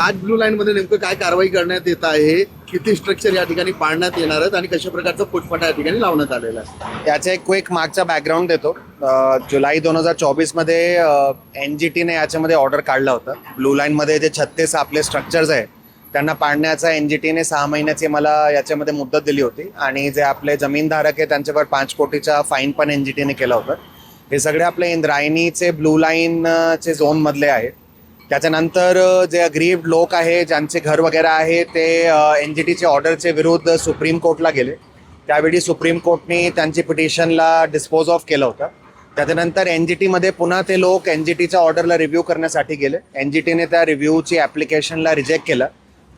आज blue line मध्ये नेमकं काय कारवाई करण्यात येत आहे? किती स्ट्रक्चर या ठिकाणी पाडण्यात येणार आहेत? आणि कशा प्रकारचा फुटफाटा या ठिकाणी लावण्यात आलेला आहे? याचा एक क्विक मागचा बॅकग्राऊंड देतो. जुलै दोन हजार चोवीसमध्ये एन जी टीने याच्यामध्ये ऑर्डर काढलं होतं. ब्लू लाईनमध्ये जे छत्तीस आपले स्ट्रक्चर्स आहेत त्यांना पाडण्याचा एन जी टीने सहा महिन्याची मला याच्यामध्ये मुदत दिली होती. आणि जे आपले जमीनधारक आहे त्यांच्यावर पाच कोटीचा फाईन पण एन जी टीने केला होता. हे सगळे आपले इंद्रायणीचे ब्लू लाईनचे झोनमधले आहेत. त्याच्यानंतर जे अग्रीव्ड लोक आहे ज्यांचे घर वगैरे आहे ते एन जी टीचे ऑर्डरचे विरुद्ध सुप्रीम कोर्टला गेले. त्यावेळी सुप्रीम कोर्टने त्यांची पिटिशनला डिस्पोज ऑफ केलं होतं. त्याच्यानंतर एन जी टीमध्ये पुन्हा ते लोक एन जी टीच्या ऑर्डरला रिव्ह्यू करण्यासाठी गेले. एन जी टीने त्या रिव्ह्यूची ॲप्लिकेशनला रिजेक्ट केलं.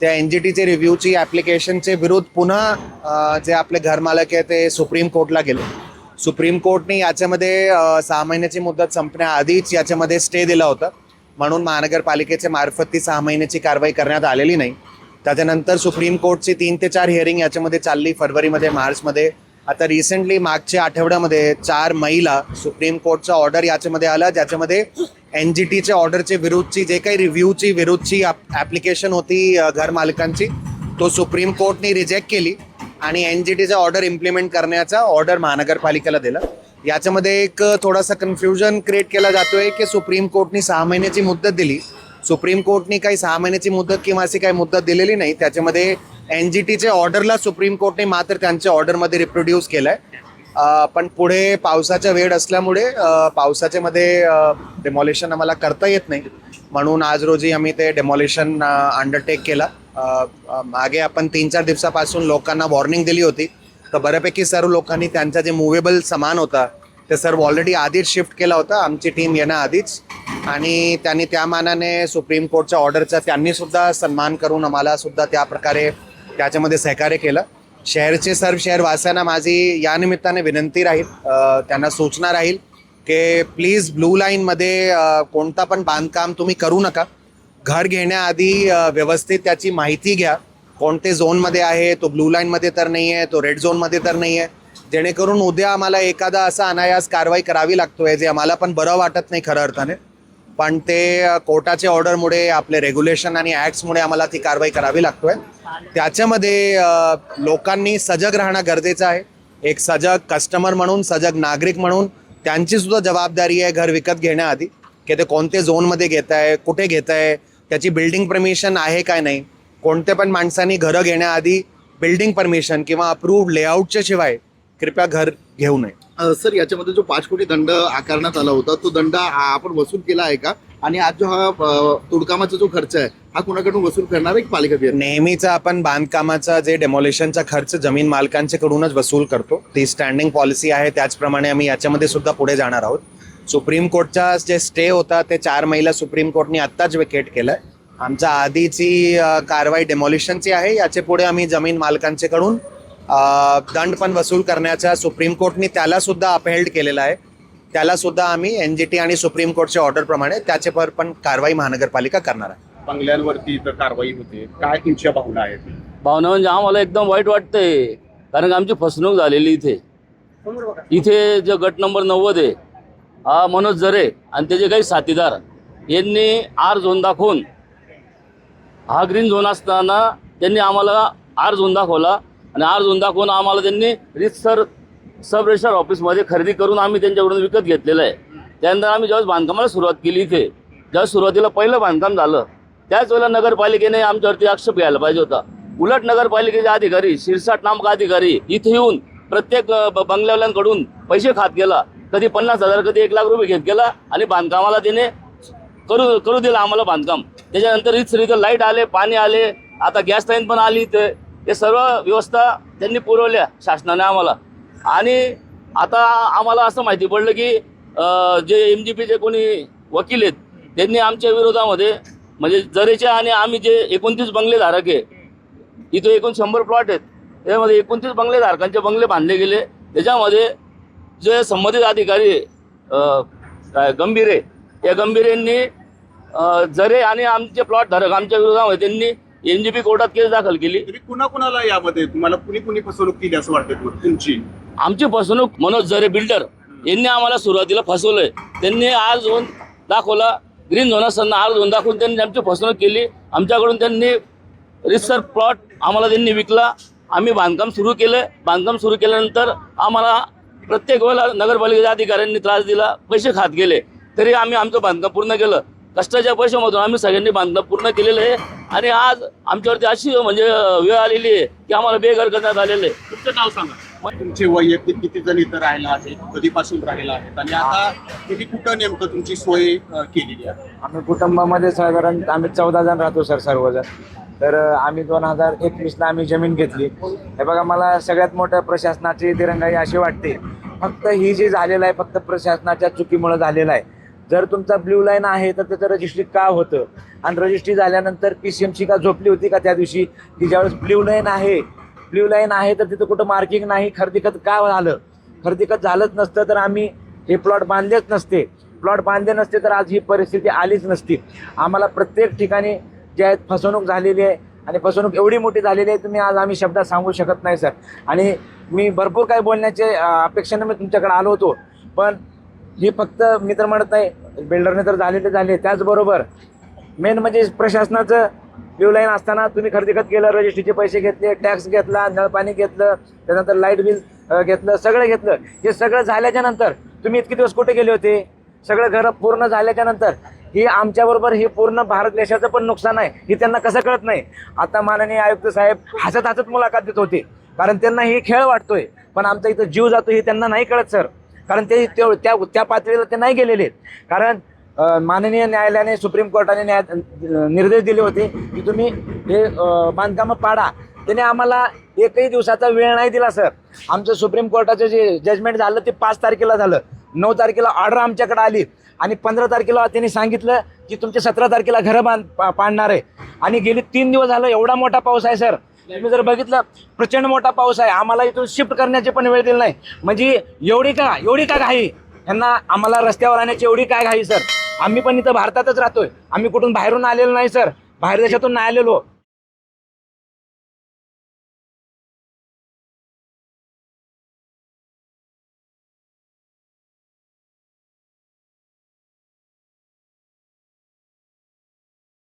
त्या एन जी टीचे रिव्ह्यूची ॲप्लिकेशनचे विरुद्ध पुन्हा जे आपले घरमालक आहे ते सुप्रीम कोर्टला गेले. सुप्रीम कोर्टने याच्यामध्ये सहा महिन्याची मुदत संपण्याआधीच याच्यामध्ये स्टे दिला होता. म्हणून महानगरपालिकेच्या मार्फत ती सहा महिन्याची कारवाई करण्यात आलेली नाही. त्याच्यानंतर सुप्रीम कोर्टची तीन ते चार हिअरिंग याच्यामध्ये चालली फरवरीमध्ये मार्चमध्ये. आता रिसेंटली मागच्या आठवड्यामध्ये चार मैला सुप्रीम कोर्टचा ऑर्डर याच्यामध्ये आला ज्याच्यामध्ये एन जी टीच्या ऑर्डरचे विरुद्धची जे काही रिव्ह्यूची विरुद्धची ॲप्लिकेशन होती घर मालकांची तो सुप्रीम कोर्टने रिजेक्ट केली आणि एन जी टीचा ऑर्डर इम्प्लिमेंट करण्याचा ऑर्डर महानगरपालिकेला दिला. याच्यामध्ये एक थोडासा कन्फ्युजन क्रिएट केला जातोय की सुप्रीम कोर्टने सहा महिन्याची मुदत दिली. सुप्रीम कोर्टने काही सहा महिन्याची मुदत किंवा अशी काही मुदत दिलेली नाही. त्याच्यामध्ये एन जी टीच्या ऑर्डरला सुप्रीम कोर्टने मात्र त्यांच्या ऑर्डरमध्ये रिप्रोड्यूस केलं आहे पण पुढे पावसाचा वेळ असल्यामुळे पावसाच्यामध्ये पावसाच्या मध्ये आम्हाला करता येत नाही. म्हणून आज रोजी आम्ही ते डेमॉलेशन अंडरटेक केला. मागे आपण तीन चार दिवसापासून लोकांना वॉर्निंग दिली होती. तर बऱ्यापैकी सर्व लोकांनी त्यांचा जे मुव्हेबल सामान होता ते सर्व ऑलरेडी आधीच शिफ्ट केला होता. आमची टीम येण्याआधीच आणि त्यांनी त्या मानाने सुप्रीम कोर्टच्या ऑर्डरचा त्यांनीसुद्धा सन्मान करून आम्हाला सुद्धा त्या प्रकारे त्याच्यामध्ये सहकार्य केलं. शहरचे सर्व शहरवासियांना माझी या निमित्ताने विनंती राहील. त्यांना सूचना राहील की प्लीज ब्लू लाईनमध्ये कोणता पण बांधकाम तुम्ही करू नका. घर घेण्याआधी व्यवस्थित त्याची माहिती घ्या. कोणते झोनमध्ये आहे? तो ब्लू लाईनमध्ये तर नाही आहे तो रेड झोनमध्ये तर नाही आहे जेणेकरून उद्या आम्हाला एखादा असा अनायास कारवाई करावी लागतोय जे आम्हाला पण बरं वाटत नाही खरं अर्थाने. पण ते अ, कोर्टाच्या ऑर्डरमुळे आपले रेग्युलेशन आणि ॲक्ट्समुळे आम्हाला ती कारवाई करावी लागतोय. त्याच्यामध्ये लोकांनी सजग राहणं गरजेचं आहे. एक सजग कस्टमर म्हणून सजग नागरिक म्हणून त्यांची सुद्धा जबाबदारी आहे घर विकत घेण्याआधी की ते कोणते झोनमध्ये घेत आहे कुठे घेत आहे त्याची बिल्डिंग परमिशन आहे काय नाही. कोणत्या पण माणसांनी घरं घेण्याआधी बिल्डिंग परमिशन किंवा अप्रूव्ड लेआउटच्या शिवाय कृपया घर घेऊ नये. सर याच्यामध्ये जो पाच कोटी दंड आकारण्यात आला होता तो दंड आपण वसूल केला आहे का? आणि आज जो हा तोडकामाचा जो खर्च आहे हा कुणाकडून वसूल करणार आहे पालिका नेहमीचा आपण बांधकामाचा जे डेमॉलिशनचा खर्च जमीन मालकांच्याकडूनच वसूल करतो. ती स्टँडिंग पॉलिसी आहे त्याचप्रमाणे आम्ही याच्यामध्ये सुद्धा पुढे जाणार आहोत. सुप्रीम कोर्टचा जे स्टे होता ते चार महिला सुप्रीम कोर्टने आत्ताच वेकेट केलंय. आमच्या आधीची कारवाई डेमॉलिशनची आहे. याचे पुढे आम्ही जमीन मालकांच्याकडून अ, दंड पण वसूल करण्याचा सुप्रीम कोर्टने त्याला सुद्धा अपहेल्ड केलेला आहे. त्याला सुद्धा आम्ही एन जी टी आणि सुप्रीम कोर्टच्या ऑर्डरप्रमाणे त्याच्यावर पण कारवाई महानगरपालिका करणार आहे. बंगल्यांवरती तर कारवाई होते. काय तुमच्या भावना आहेत? भावना म्हणजे आम्हाला एकदम वाईट वाटतंय. कारण की आमची फसवणूक झालेली इथे. इथे जो गट नंबर नव्वद आहे हा मनोज जरे आणि त्याचे काही साथीदार यांनी आर झोन दाखवून हा ग्रीन झोन असताना त्यांनी आम्हाला आर झोन दाखवला. आणि आर झोन दाखवून आम्हाला त्यांनी रितसर सब रजिस्टर ऑफिसमध्ये खरेदी करून आम्ही त्यांच्याकडून विकत घेतलेलं आहे. त्यानंतर आम्ही ज्यावेळेस बांधकामाला सुरुवात केली इथे ज्यावेळेस सुरुवातीला पहिलं बांधकाम झालं त्याच वेळेला नगरपालिकेने आमच्यावरती आक्षेप घ्यायला पाहिजे होता. उलट नगरपालिकेचे अधिकारी शिरसाट नामक अधिकारी इथे येऊन प्रत्येक ब- बंगल्यावाल्यांकडून पैसे खात गेला. कधी पन्नास हजार कधी एक लाख रुपये घेत गेला आणि बांधकामाला त्याने करू करू दिलं आम्हाला बांधकाम. त्याच्यानंतर इथं इथं लाइट आले पाणी आले आता गॅस लाईन पण आली इथे. हे सर्व व्यवस्था त्यांनी पुरवल्या शासनाने आम्हाला. आणि आता आम्हाला असं माहिती पडलं की जे एम जी पीचे कोणी वकील आहेत त्यांनी आमच्या विरोधामध्ये म्हणजे जरेचे आणि आम्ही जे एकोणतीस बंगलेधारक आहे इथं एकूण शंभर प्लॉट आहेत. त्याच्यामध्ये एकोणतीस बंगलेधारकांचे बंगले बांधले गेले. त्याच्यामध्ये जे संबंधित अधिकारी गंभीर काय गंभीरेंनी अं, जरे आणि आमचे प्लॉट धारक आमच्या विरोधामध्ये त्यांनी एन जी पी कोर्टात केस दाखल केली. तरी कुणा कुणाला यामध्ये तुम्हाला कुणी कुणी फसवणूक केली असं वाटतं? तुमची? आमची फसवणूक मनोज जरे बिल्डर यांनी आम्हाला सुरुवातीला फसवलंय. त्यांनी आर झोन दाखवला ग्रीन झोन असताना आर झोन दाखवून त्यांनी आमची फसवणूक केली. आमच्याकडून त्यांनी रिसर प्लॉट आम्हाला त्यांनी विकला. आम्ही बांधकाम सुरू केलं. बांधकाम सुरू केल्यानंतर आम्हाला प्रत्येक वेळेला नगरपालिकेच्या अधिकाऱ्यांनी त्रास दिला पैसे खात गेले. तरी आम्ही आमचं बांधकाम पूर्ण केलं. कष्टाच्या पैशामधून आम्ही सगळ्यांनी बांधकाम पूर्ण केलेलं आहे. आणि आज आमच्यावरती अशी म्हणजे वेळ आलेली आहे की आम्हाला बेघर करण्यात आलेलं आहे. तुमचं नाव सांगा. तुमचे वैयक्तिक किती जण इथं राहिला आहेत कधीपासून राहिला आहेत आणि आता किती कुठं नेमकं तुमची सोय केलेली आहे? आम्ही कुटुंबामध्ये साधारण आम्ही चौदा जण राहतो सर सर्वजण. तर आम्ही दोन हजार एकवीसला आम्ही जमीन घेतली. हे बघा मला सगळ्यात मोठ्या प्रशासनाची दिरंगाई अशी वाटते. फक्त ही जी झालेलं आहे फक्त प्रशासनाच्या चुकीमुळे झालेलं आहे. जर तुमचा ब्ल्यू लाईन आहे तर त्याचं रजिस्ट्री का होतं? आणि रजिस्ट्री झाल्यानंतर पी सी एमची का झोपली होती का त्या दिवशी? की ज्यावेळेस ब्ल्यू लाईन आहे ब्ल्यू लाईन आहे तर तिथं कुठं मार्किंग नाही खरेदीखत का झालं? खरेदीखत झालंच नसतं तर आम्ही हे प्लॉट बांधलेच नसते. प्लॉट बांधले नसते तर आज ही परिस्थिती आलीच नसती. आम्हाला प्रत्येक ठिकाणी जे आहेत फसवणूक झालेली आहे. आणि फसवणूक एवढी मोठी झालेली आहे तुम्ही आज आम्ही शब्दात सांगू शकत नाही सर. आणि मी भरपूर काही बोलण्याचे अपेक्षेनं मी तुमच्याकडे आलो होतो. पण हे फक्त मी तर म्हणत नाही बिल्डरने तर झालेले झाले. त्याचबरोबर मेन म्हणजे प्रशासनाचं ब्ल्यू लाईन असताना तुम्ही खरेदी खत केलं रजिस्ट्रीचे पैसे घेतले टॅक्स घेतला नळपाणी घेतलं त्यानंतर लाइट बिल घेतलं सगळं घेतलं. हे सगळं झाल्याच्यानंतर तुम्ही इतके दिवस कुठे गेले होते? सगळं घरं पूर्ण झाल्याच्यानंतर ही आमच्याबरोबर हे पूर्ण भारत देशाचं पण नुकसान आहे हे त्यांना कसं कळत नाही? आता माननीय आयुक्त साहेब हसत हसत मुलाखत देत होते. कारण त्यांना हे खेळ वाटतोय पण आमचा इथं जीव जातो हे त्यांना नाही कळत सर. कारण ते त्या त्या पातळीला ते नाही गेलेले आहेत. कारण माननीय न्यायालयाने सुप्रीम कोर्टाने न्याय निर्देश दिले होते की तुम्ही हे बांधकामं पाडा. त्याने आम्हाला एकही दिवसाचा वेळ नाही दिला सर. आमचं सुप्रीम कोर्टाचं जे जजमेंट झालं ते पाच तारखेला झालं. नऊ तारखेला ऑर्डर आमच्याकडे आली. आणि पंधरा तारखेला त्यांनी सांगितलं की तुमचे सतरा तारखेला घरं बांध पा- पाडणार आहे. आणि गेली तीन दिवस झालं एवढा मोठा पाऊस आहे सर. तुम्ही जर बघितलं प्रचंड मोठा पाऊस आहे. आम्हाला इथून शिफ्ट करण्याची पण वेळ दिली नाही. म्हणजे एवढी का एवढी का घाई? यांना आम्हाला रस्त्यावर आणण्याची एवढी काय घाई सर? आम्ही पण इथं भारतातच राहतोय. आम्ही कुठून बाहेरून आलेलो नाही सर. बाहेर देशातून नाही आलेलो.